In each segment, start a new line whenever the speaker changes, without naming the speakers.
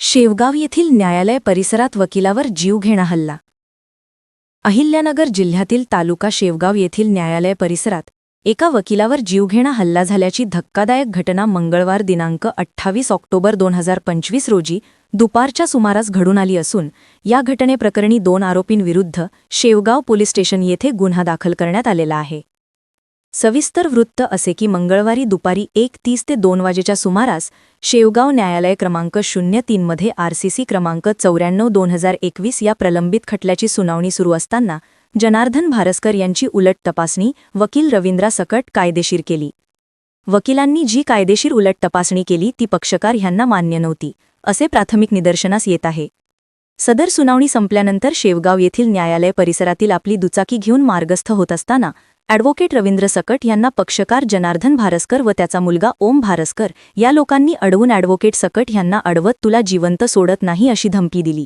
शेवगाव येथील न्यायालय परिसरात वकिलावर जीवघेणा हल्ला. अहिल्यानगर जिल्ह्यातील तालुका शेवगाव येथील न्यायालय परिसरात एका वकिलावर जीवघेणा हल्ला झाल्याची धक्कादायक घटना मंगळवार दिनांक अठ्ठावीस ऑक्टोबर दोन हजार पंचवीस रोजी दुपारच्या सुमारास घडून आली असून या घटनेप्रकरणी दोन आरोपींविरुद्ध शेवगाव पोलीस स्टेशन येथे गुन्हा दाखल करण्यात आलेला आहे. सविस्तर वृत्त असे की मंगळवारी दुपारी एक तीस ते दोन वाजेच्या सुमारास शेवगाव न्यायालय क्रमांक शून्य तीनमध्ये आरसीसी क्रमांक चौऱ्याण्णव दोन हजार एकवीस या प्रलंबित खटल्याची सुनावणी सुरू असताना जनार्दन भारस्कर यांची उलट तपासणी वकील रवींद्रा सकट कायदेशीर केली. वकिलांनी जी कायदेशीर उलट तपासणी केली ती पक्षकार ह्यांना मान्य नव्हती असे प्राथमिक निदर्शनास येत आहे. सदर सुनावणी संपल्यानंतर शेवगाव येथील न्यायालय परिसरातील आपली दुचाकी घेऊन मार्गस्थ होत असताना ॲडव्होकेट रवींद्र सकट यांना पक्षकार जनार्दन भारस्कर व त्याचा मुलगा ओम भारस्कर या लोकांनी अडवून ॲडव्होकेट सकट यांना अडवत तुला जिवंत सोडत नाही अशी धमकी दिली.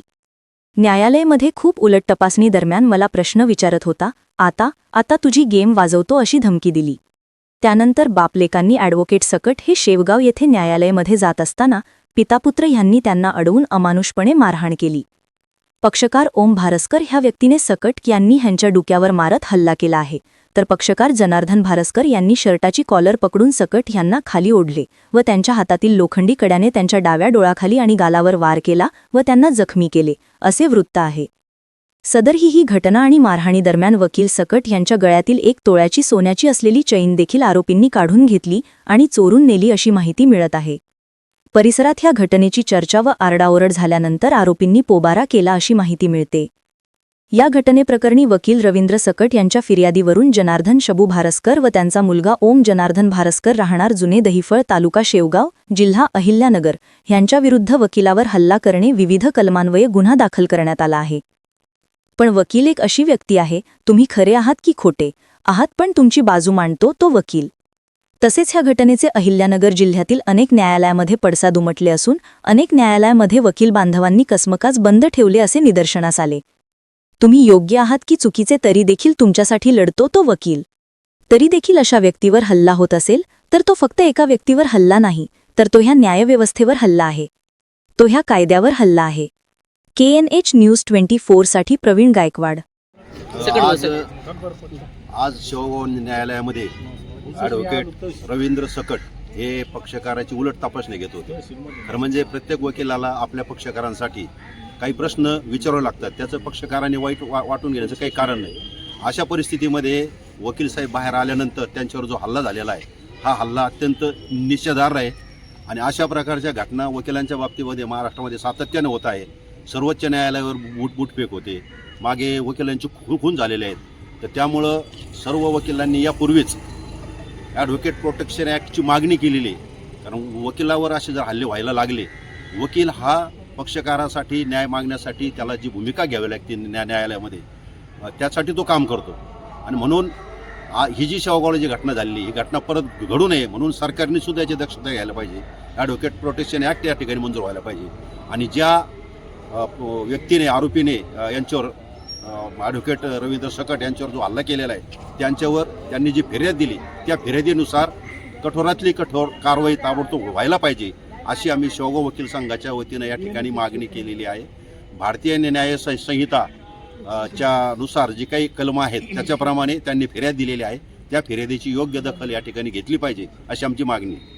न्यायालयमध्ये खूप उलट तपासणी दरम्यान मला प्रश्न विचारत होता आता आता तुझी गेम वाजवतो अशी धमकी दिली. त्यानंतर बापलेकांनी ॲडव्होकेट सकट हे शेवगाव येथे न्यायालयामध्ये जात असताना पितापुत्र ह्यांनी त्यांना अडवून अमानुषपणे मारहाण केली. पक्षकार ओम भारस्कर ह्या व्यक्तीने सकट यांनी ह्यांच्या डुक्यावर मारत हल्ला केला आहे. तर पक्षकार जनार्दन भारस्कर यांनी शर्टाची कॉलर पकडून सकट यांना खाली ओढले व त्यांच्या हातातील लोखंडी कड्याने त्यांच्या डाव्या डोळाखाली आणि गालावर वार केला व त्यांना जखमी केले असे वृत्त आहे. सदर ही ही घटना आणि मारहाणी दरम्यान वकील सकट यांच्या गळ्यातील एक तोळ्याची सोन्याची असलेली चैन देखील आरोपींनी काढून घेतली आणि चोरून नेली अशी माहिती मिळत आहे. परिसरात ह्या घटनेची चर्चा व आरडाओरड झाल्यानंतर आरोपींनी पोबारा केला अशी माहिती मिळते. या घटनेप्रकरणी वकील रवींद्र सकट यांच्या फिर्यादीवरून जनार्दन शबू भारस्कर व त्यांचा मुलगा ओम जनार्दन भारस्कर राहणार जुने दहिफळ तालुका शेवगाव जिल्हा अहिल्यानगर यांच्याविरुद्ध वकिलावर हल्ला करणे विविध कलमान्वये गुन्हा दाखल करण्यात आला आहे. पण वकील एक अशी व्यक्ती आहे तुम्ही खरे आहात की खोटे? आहात पण तुमची बाजू मांडतो तो वकील. तसेच ह्या घटनेचे अहिल्यानगर जिल्ह्यातील अनेक न्यायालयामध्ये पडसाद उमटले असून अनेक न्यायालयामध्ये वकील बांधवांनी कसमकाज बंद ठेवले असे निदर्शनास आले. तुम्ही योग्य आहात की चुकीचे तरी देखील तुमच्यासाठी लढतो तो वकील. तरी देखील अशा व्यक्तीवर हल्ला होत असेल तर तो फक्त एका व्यक्तीवर हल्ला नाही तर तो ह्या न्यायव्यवस्थेवर हल्ला आहे. तो ह्या कायद्यावर हल्ला आहे. K N H news twenty फोरसाठी Pravin Gaikwad.
आज आज शेवगाव न्यायालयामध्ये ॲडव्होकेट रवींद्र सकट हे पक्षकाराची उलट तपासणी घेत होते. खरं म्हणजे प्रत्येक वकिलाला आपल्या पक्षकारांसाठी काही प्रश्न विचारावे लागतात. त्याचं पक्षकाराने वाईट वा वाटून घेण्याचं काही कारण नाही. अशा परिस्थितीमध्ये वकील साहेब बाहेर आल्यानंतर त्यांच्यावर जो हल्ला झालेला आहे हा हल्ला अत्यंत निषेधार्ह आहे. आणि अशा प्रकारच्या घटना वकिलांच्या बाबतीमध्ये महाराष्ट्रामध्ये सातत्यानं होत आहे. सर्वोच्च न्यायालयावर बूट बूटफेक होते. मागे वकिलांचे खून झालेले आहेत. तर त्यामुळं सर्व वकिलांनी यापूर्वीच ॲडव्होकेट प्रोटेक्शन ॲक्टची मागणी केलेली आहे. कारण वकिलावर असे जर हल्ले व्हायला लागले वकील हा पक्षकारासाठी न्याय मागण्यासाठी त्याला जी भूमिका घ्यावी लागते न्या न्यायालयामध्ये त्यासाठी तो काम करतो. आणि म्हणून ही जी शेवगावला जी घटना झालेली ही घटना परत घडू नये म्हणून सरकारने सुद्धा याची दक्षता घ्यायला पाहिजे. ॲडव्होकेट प्रोटेक्शन ॲक्ट या ठिकाणी मंजूर व्हायला पाहिजे. आणि ज्या व्यक्तीने आरोपीने यांच्यावर ॲडव्होकेट रवींद्र सकट यांच्यावर जो हल्ला केलेला आहे त्यांच्यावर त्यांनी जी फिर्याद दिली त्या फिर्यादीनुसार कठोरातली कठोर कारवाई ताबडतोब व्हायला पाहिजे अशी आम्ही शेवगाव वकील संघाच्या वतीनं या ठिकाणी मागणी केलेली आहे. भारतीय न्याय संहिता च्या नुसार जी काही कलमं आहेत त्याच्याप्रमाणे त्यांनी फिर्याद दिलेली आहे. त्या फिर्यादीची योग्य दखल या ठिकाणी घेतली पाहिजे अशी आमची मागणी